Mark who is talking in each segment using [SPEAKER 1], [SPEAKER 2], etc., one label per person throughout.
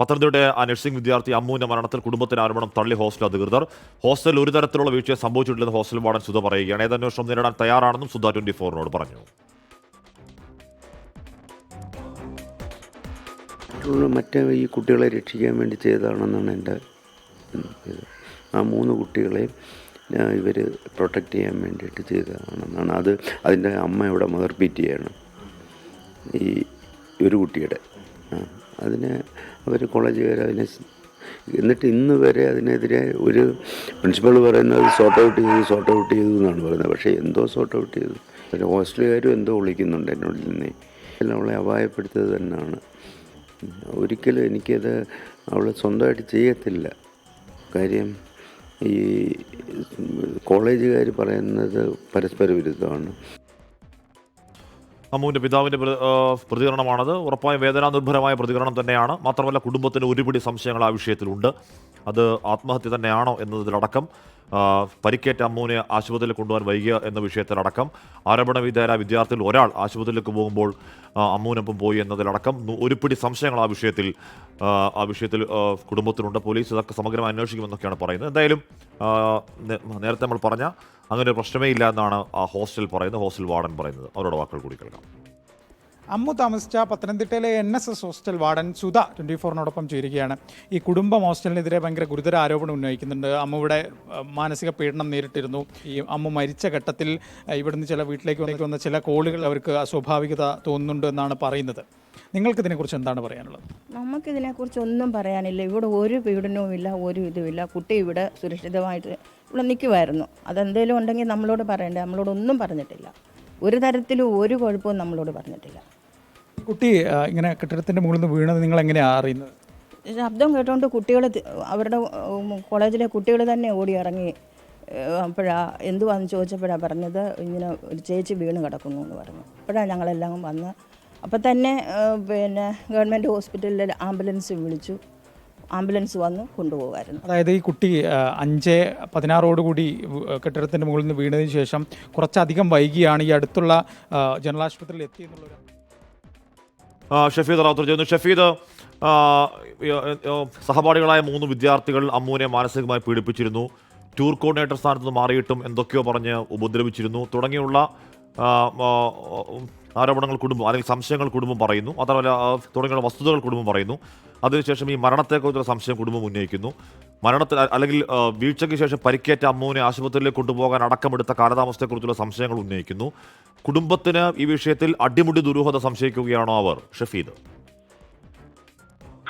[SPEAKER 1] Pathanamthitta nursing വിദ്യാർത്ഥി അമ്മുവിന്റെ മരണത്തിൽ കുടുംബത്തിന് ആരോപണം തള്ളി ഹോസ്റ്റൽ അധികൃതർ. ഹോസ്റ്റലിൽ ഒരു തരത്തിലുള്ള വീഴ്ച സംഭവിച്ചിട്ടില്ലെന്ന് ഹോസ്റ്റൽ വാർഡൻ സുധ പറയുകയാണ്. ഏതന്വേഷണം നേരിടാൻ തയ്യാറാണെന്നും സുധ ട്വന്റി ഫോറിനോട് പറഞ്ഞു
[SPEAKER 2] മറ്റേ ഈ കുട്ടികളെ രക്ഷിക്കാൻ വേണ്ടി ചെയ്തതാണെന്നാണ് എന്റെ ഇത്. ആ മൂന്ന് കുട്ടികളെയും ഇവർ പ്രൊട്ടക്റ്റ് ചെയ്യാൻ വേണ്ടിയിട്ട് ചെയ്തതാണെന്നാണ്. അത് അതിന്റെ അമ്മ ഇവിടെ മദർപീറ്റ് ചെയ്യണം ഈ ഒരു കുട്ടിയുടെ അതിനെ അവർ കോളേജുകാർ അതിനെ എന്നിട്ട് ഇന്ന് വരെ അതിനെതിരെ ഒരു പ്രിൻസിപ്പൾ പറയുന്നത് സോർട്ട് ഔട്ട് ചെയ്തു സോർട്ട് ഔട്ട് ചെയ്തു എന്നാണ് പറയുന്നത്. പക്ഷേ എന്തോ സോർട്ട് ഔട്ട് ചെയ്തു. ഒരു ഹോസ്റ്റലുകാരും എന്തോ വിളിക്കുന്നുണ്ട് എന്നോട് നിന്ന് അവളെ അപായപ്പെടുത്തിയത് തന്നെയാണ്. ഒരിക്കലും എനിക്കത് അവൾ സ്വന്തമായിട്ട് ചെയ്യത്തില്ല. കാര്യം ഈ കോളേജുകാർ പറയുന്നത് പരസ്പര വിരുദ്ധമാണ്.
[SPEAKER 1] പ്ര- ആ, പ്രതികരണമാണത്. ഉറപ്പായും വേദനാനിർഭരമായ പ്രതികരണം തന്നെയാണ്. മാത്രമല്ല കുടുംബത്തിന് ഒരുപിടി സംശയങ്ങൾ ആ വിഷയത്തിലുണ്ട്. അത് ആത്മഹത്യ തന്നെയാണോ എന്നതിലടക്കം പരിക്കേറ്റ അമ്മുവിനെ ആശുപത്രിയിൽ കൊണ്ടുപോകാൻ വൈകിയ എന്ന വിഷയത്തിലടക്കം ആരോപണ വിധേയരായ വിദ്യാർത്ഥികൾ ഒരാൾ ആശുപത്രിയിലേക്ക് പോകുമ്പോൾ ആ, അമ്മുവിനൊപ്പം പോയി എന്നതിലടക്കം ഒരുപിടി സംശയങ്ങൾ ആ വിഷയത്തിൽ ആ, വിഷയത്തിൽ കുടുംബത്തിലുണ്ട്. പോലീസ് ഇതൊക്കെ സമഗ്രമായി അന്വേഷിക്കുമെന്നൊക്കെയാണ് പറയുന്നത്. എന്തായാലും നേരത്തെ നമ്മൾ പറഞ്ഞ അങ്ങനെ ഒരു പ്രശ്നമേ ഇല്ല എന്നാണ് ആ ഹോസ്റ്റൽ പറയുന്നത് ഹോസ്റ്റൽ വാർഡൻ പറയുന്നത്. അവരുടെ വാക്കുകൾ കൂടി കേൾക്കാം.
[SPEAKER 3] അമ്മു താമസിച്ച പത്തനംതിട്ടയിലെ N S S hostel warden Sudha twenty ഫോറിനോടൊപ്പം ചേരുകയാണ്. ഈ കുടുംബം ഹോസ്റ്റലിനെതിരെ ഭയങ്കര ഗുരുതര ആരോപണം ഉന്നയിക്കുന്നുണ്ട്. അമ്മുവിടെ അഹ്, മാനസിക പീഡനം നേരിട്ടിരുന്നു. ഈ അമ്മ മരിച്ച ഘട്ടത്തിൽ ഇവിടുന്ന് ചില വീട്ടിലേക്ക് വന്നിട്ട് വന്ന ചില കോളുകൾ അവർക്ക് അസ്വാഭാവികത തോന്നുന്നുണ്ട് എന്നാണ് പറയുന്നത്. നിങ്ങൾക്ക് ഇതിനെക്കുറിച്ച് എന്താണ് പറയാനുള്ളത്?
[SPEAKER 4] നമുക്കിതിനെക്കുറിച്ച് ഒന്നും പറയാനില്ല. ഇവിടെ ഒരു പീഡനവും ഇല്ല ഒരു ഇതുമില്ല. കുട്ടി ഇവിടെ സുരക്ഷിതമായിട്ട് ഇവിടെ നിൽക്കുമായിരുന്നു അതെന്തേലും ഉണ്ടെങ്കിൽ നമ്മളോട് പറയണ്ടേ? നമ്മളോട് ഒന്നും പറഞ്ഞിട്ടില്ല. ഒരു തരത്തിലും ഒരു കുഴപ്പവും നമ്മളോട് പറഞ്ഞിട്ടില്ല.
[SPEAKER 3] കുട്ടി ഇങ്ങനെ കെട്ടിടത്തിന്റെ മുകളിൽ നിന്ന് വീണത് നിങ്ങൾ എങ്ങനെയാണ് അറിയുന്നത്?
[SPEAKER 4] ശബ്ദം കേട്ടോണ്ട് കുട്ടികൾ അവരുടെ കോളേജിലെ കുട്ടികൾ തന്നെ ഓടി ഇറങ്ങി അപ്പോഴാ എന്തുവാന്ന് ചോദിച്ചപ്പോഴാണ് പറഞ്ഞത് ഇങ്ങനെ ഒരു ചേച്ചി വീണ് കിടക്കുന്നു എന്ന് പറഞ്ഞു. അപ്പോഴാണ് ഞങ്ങളെല്ലാം വന്ന് അപ്പം തന്നെ പിന്നെ ഗവൺമെന്റ് ഹോസ്പിറ്റലിൽ ആംബുലൻസ് വിളിച്ചു. ആംബുലൻസ് വന്ന് കൊണ്ടുപോകുമായിരുന്നു
[SPEAKER 3] അതായത് ഈ കുട്ടി അഞ്ച് പതിനാറോടുകൂടി കെട്ടിടത്തിന്റെ മുകളിൽ നിന്ന് വീണതിന് ശേഷം കുറച്ചധികം വൈകിയാണ് ഈ അടുത്തുള്ള ജനറൽ ആശുപത്രിയിൽ എത്തിയെന്നുള്ളൊരു
[SPEAKER 1] ആ, ഷഫീദ് റാത്തൂർ ചെയ്യുന്നു ഷഫീദ് സഹപാഠികളായ മൂന്ന് വിദ്യാർത്ഥികൾ അമ്മുവിനെ മാനസികമായി പീഡിപ്പിച്ചിരുന്നു. ടൂർ കോർഡിനേറ്റർ സ്ഥാനത്ത് നിന്ന് മാറിയിട്ടും എന്തൊക്കെയോ പറഞ്ഞ് ഉപദ്രവിച്ചിരുന്നു. തുടങ്ങിയുള്ള ആരോപണങ്ങൾ കുടുംബം അല്ലെങ്കിൽ സംശയങ്ങൾ കുടുംബം പറയുന്നു. മാത്രമല്ല തുടങ്ങിയ വസ്തുതകൾ കുടുംബം പറയുന്നു. അതിനുശേഷം ഈ മരണത്തെക്കുറിച്ചുള്ള സംശയം കുടുംബം ഉന്നയിക്കുന്നു. മരണത്തിൽ അല്ലെങ്കിൽ വീഴ്ചയ്ക്ക് ശേഷം പരിക്കേറ്റ അമ്മുവിനെ ആശുപത്രിയിലേക്ക് കൊണ്ടുപോകാൻ അടക്കമെടുത്ത കാലതാമസത്തെക്കുറിച്ചുള്ള സംശയങ്ങൾ ഉന്നയിക്കുന്നു. കുടുംബത്തിന് ഈ വിഷയത്തിൽ അടിമുടി ദുരൂഹത സംശയിക്കുകയാണോ അവർ? ഷഫീദ്.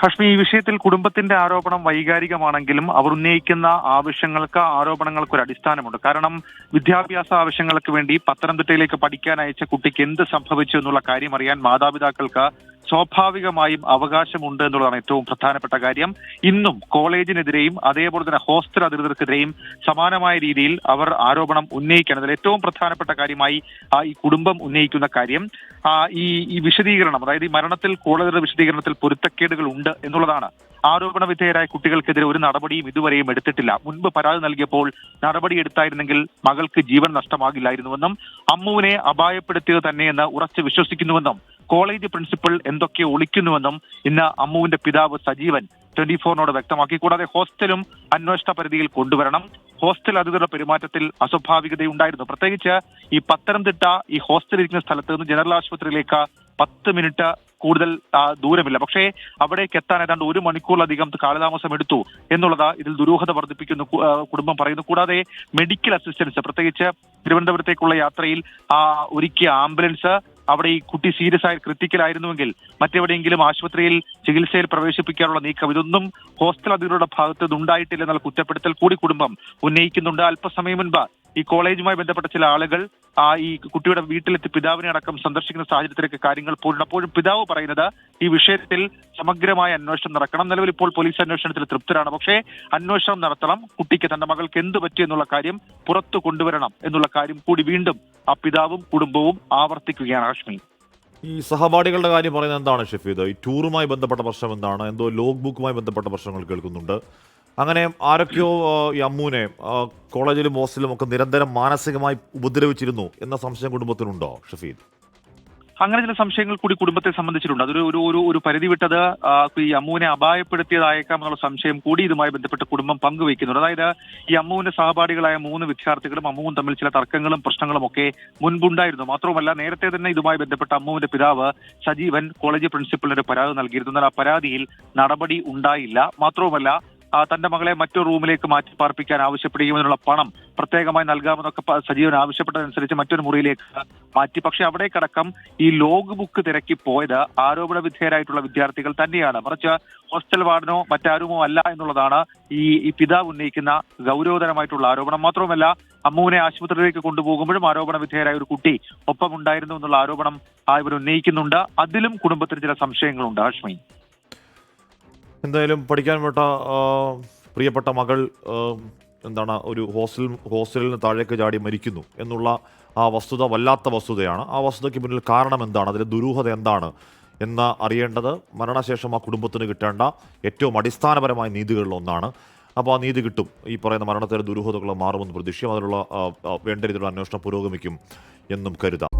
[SPEAKER 5] ഹഷ്മി ഈ വിഷയത്തിൽ കുടുംബത്തിന്റെ ആരോപണം വൈകാരികമാണെങ്കിലും അവർ ഉന്നയിക്കുന്ന ആവശ്യങ്ങൾക്ക് ആരോപണങ്ങൾക്ക് ഒരു അടിസ്ഥാനമുണ്ട്. കാരണം വിദ്യാഭ്യാസ ആവശ്യങ്ങൾക്ക് വേണ്ടി പത്തനംതിട്ടയിലേക്ക് പഠിക്കാൻ അയച്ച കുട്ടിക്ക് എന്ത് സംഭവിച്ചു എന്നുള്ള കാര്യം അറിയാൻ മാതാപിതാക്കൾക്ക് സ്വാഭാവികമായും അവകാശമുണ്ട് എന്നുള്ളതാണ് ഏറ്റവും പ്രധാനപ്പെട്ട കാര്യം. ഇന്നും കോളേജിനെതിരെയും അതേപോലെ തന്നെ ഹോസ്റ്റൽ അധികൃതർക്കെതിരെയും സമാനമായ രീതിയിൽ അവർ ആരോപണം ഉന്നയിക്കണം അതിൽ ഏറ്റവും പ്രധാനപ്പെട്ട കാര്യമായി ഈ കുടുംബം ഉന്നയിക്കുന്ന കാര്യം. ഈ വിശദീകരണം അതായത് ഈ മരണത്തിൽ കോളേജിന്റെ വിശദീകരണത്തിൽ പൊരുത്തക്കേടുകൾ ഉണ്ട് എന്നുള്ളതാണ് ആരോപണ വിധേയരായ കുട്ടികൾക്കെതിരെ ഒരു നടപടിയും ഇതുവരെയും എടുത്തിട്ടില്ല. മുൻപ് പരാതി നൽകിയപ്പോൾ നടപടി എടുത്തായിരുന്നെങ്കിൽ മകൾക്ക് ജീവൻ നഷ്ടമാകില്ലായിരുന്നുവെന്നും അമ്മുവിനെ അപായപ്പെടുത്തിയത് തന്നെയെന്ന് ഉറച്ചു വിശ്വസിക്കുന്നുവെന്നും കോളേജ് പ്രിൻസിപ്പൽ എന്തൊക്കെ ഒളിക്കുന്നുവെന്നും ഇന്ന് അമ്മുവിന്റെ പിതാവ് സജീവൻ ട്വന്റി ഫോറിനോട് വ്യക്തമാക്കി. കൂടാതെ ഹോസ്റ്റലും അന്വേഷണ പരിധിയിൽ കൊണ്ടുവരണം. ഹോസ്റ്റൽ അധികൃതരുടെ പെരുമാറ്റത്തിൽ അസ്വാഭാവികതയുണ്ടായിരുന്നു. പ്രത്യേകിച്ച് ഈ പത്തനംതിട്ട ഈ ഹോസ്റ്റൽ ഇരിക്കുന്ന സ്ഥലത്ത് നിന്ന് ജനറൽ ആശുപത്രിയിലേക്ക് പത്ത് മിനിറ്റ് കൂടുതൽ ദൂരമില്ല. പക്ഷേ അവിടേക്ക് എത്താൻ ഏതാണ്ട് ഒരു മണിക്കൂറിലധികം കാലതാമസം എടുത്തു എന്നുള്ളത് ഇതിൽ ദുരൂഹത വർദ്ധിപ്പിക്കുന്നു കുടുംബം പറയുന്നു. കൂടാതെ മെഡിക്കൽ അസിസ്റ്റൻസ് പ്രത്യേകിച്ച് തിരുവനന്തപുരത്തേക്കുള്ള യാത്രയിൽ ആ ഒരുക്കിയ ആംബുലൻസ് അവിടെ ഈ കുട്ടി സീരിയസ് ആയി ക്രിട്ടിക്കൽ ആയിരുന്നുവെങ്കിൽ മറ്റെവിടെയെങ്കിലും ആശുപത്രിയിൽ ചികിത്സയിൽ പ്രവേശിപ്പിക്കാനുള്ള നീക്കം. ഇതൊന്നും ഹോസ്റ്റൽ അധികൃതരുടെ ഭാഗത്ത് എന്നുള്ള കുറ്റപ്പെടുത്തൽ കൂടി കുടുംബം ഉന്നയിക്കുന്നുണ്ട്. അല്പസമയം മുൻപ് ഈ കോളേജുമായി ബന്ധപ്പെട്ട ചില ആളുകൾ ആ ഈ കുട്ടിയുടെ വീട്ടിലെത്തി പിതാവിനെ അടക്കം സന്ദർശിക്കുന്ന സാഹചര്യത്തിലേക്ക് കാര്യങ്ങൾ പോയിട്ടുണ്ട് അപ്പോഴും പിതാവ് പറയുന്നത് ഈ വിഷയത്തിൽ സമഗ്രമായ അന്വേഷണം നടക്കണം. നിലവിൽ ഇപ്പോൾ പോലീസ് അന്വേഷണത്തിൽ തൃപ്തരാണ്. പക്ഷേ അന്വേഷണം നടത്തണം. കുട്ടിക്ക് തന്റെ മകൾക്ക് എന്ത് പറ്റി എന്നുള്ള കാര്യം പുറത്തു കൊണ്ടുവരണം എന്നുള്ള കാര്യം കൂടി വീണ്ടും ആ പിതാവും കുടുംബവും ആവർത്തിക്കുകയാണ് ഹാഷ്മി
[SPEAKER 1] ഈ സഹപാഠികളുടെ കാര്യം പറയുന്നത് എന്താണ് ഷെഫീദ്? ഈ ടൂറുമായി ബന്ധപ്പെട്ട പ്രശ്നം എന്താണ്? എന്തോ ലോഗ് ബുക്കുമായി ബന്ധപ്പെട്ട പ്രശ്നങ്ങൾ കേൾക്കുന്നുണ്ട്. അങ്ങനെ ആരൊക്കെയോ ഈ അമ്മൂനെ കോളേജിലും ഹോസ്റ്റലിലും ഒക്കെ നിരന്തരം മാനസികമായി ഉപദ്രവിച്ചിരുന്നു എന്ന സംശയം കുടുംബത്തിനുണ്ടോ ഷഫീദ്?
[SPEAKER 5] അങ്ങനെ ചില സംശയങ്ങൾ കൂടി കുടുംബത്തെ സംബന്ധിച്ചിട്ടുണ്ട്. അതൊരു ഒരു ഒരു പരിധി വിട്ടത് ഈ അമ്മുവിനെ അപായപ്പെടുത്തിയതായേക്കാം എന്നുള്ള സംശയം കൂടി ഇതുമായി ബന്ധപ്പെട്ട് കുടുംബം പങ്കുവയ്ക്കുന്നുണ്ട്. അതായത് ഈ അമ്മുവിന്റെ സഹപാഠികളായ മൂന്ന് വിദ്യാർത്ഥികളും അമ്മുവും തമ്മിൽ ചില തർക്കങ്ങളും പ്രശ്നങ്ങളും ഒക്കെ മുൻപുണ്ടായിരുന്നു. മാത്രവുമല്ല നേരത്തെ തന്നെ ഇതുമായി ബന്ധപ്പെട്ട അമ്മുവിന്റെ പിതാവ് സജീവൻ കോളേജ് പ്രിൻസിപ്പലിന് ഒരു പരാതി നൽകിയിരുന്നു. എന്നാൽ ആ പരാതിയിൽ നടപടി ഉണ്ടായില്ല. മാത്രവുമല്ല തന്റെ മകളെ മറ്റു റൂമിലേക്ക് മാറ്റി പാർപ്പിക്കാൻ ആവശ്യപ്പെടുകയുമെന്നുള്ള പണം പ്രത്യേകമായി നൽകാമെന്നൊക്കെ സജീവൻ ആവശ്യപ്പെട്ടതനുസരിച്ച് മറ്റൊരു മുറിയിലേക്ക് മാറ്റി. പക്ഷെ അവിടേക്കടക്കം ഈ ലോഗ് ബുക്ക് തിരക്കി പോയത് ആരോപണ വിധേയരായിട്ടുള്ള വിദ്യാർത്ഥികൾ തന്നെയാണ്. മറിച്ച് ഹോസ്റ്റൽ വാർഡനോ മറ്റാരുമോ അല്ല എന്നുള്ളതാണ് ഈ പിതാവ് ഉന്നയിക്കുന്ന ഗൗരവതരമായിട്ടുള്ള ആരോപണം. മാത്രവുമല്ല അമ്മുവിനെ ആശുപത്രിയിലേക്ക് കൊണ്ടുപോകുമ്പോഴും ആരോപണ വിധേയരായ ഒരു കുട്ടി ഒപ്പം ഉണ്ടായിരുന്നു എന്നുള്ള ആരോപണം ഇവർ ഉന്നയിക്കുന്നുണ്ട്. അതിലും കുടുംബത്തിന് ചില സംശയങ്ങളുണ്ട് ഹാഷ്മി
[SPEAKER 1] എന്തായാലും പഠിക്കാൻ വിട്ട പ്രിയപ്പെട്ട മകൾ എന്താണ് ഒരു ഹോസ്റ്റൽ ഹോസ്റ്റലിൽ നിന്ന് താഴേക്ക് ചാടി മരിക്കുന്നു എന്നുള്ള ആ വസ്തുത വല്ലാത്ത വസ്തുതയാണ്. ആ വസ്തുതയ്ക്ക് പിന്നിൽ കാരണം എന്താണ്? അതിലെ ദുരൂഹത എന്താണ്? എന്ന് അറിയേണ്ടത് മരണശേഷം ആ കുടുംബത്തിന് കിട്ടേണ്ട ഏറ്റവും അടിസ്ഥാനപരമായ നീതികളിൽ ഒന്നാണ്. അപ്പോൾ ആ നീതി കിട്ടും. ഈ പറയുന്ന മരണത്തിലെ ദുരൂഹതകൾ മാറുമെന്ന് പ്രതീക്ഷിക്കും. അതിനുള്ള വേണ്ട രീതിയിലുള്ള അന്വേഷണം പുരോഗമിക്കും എന്നും കരുതാം.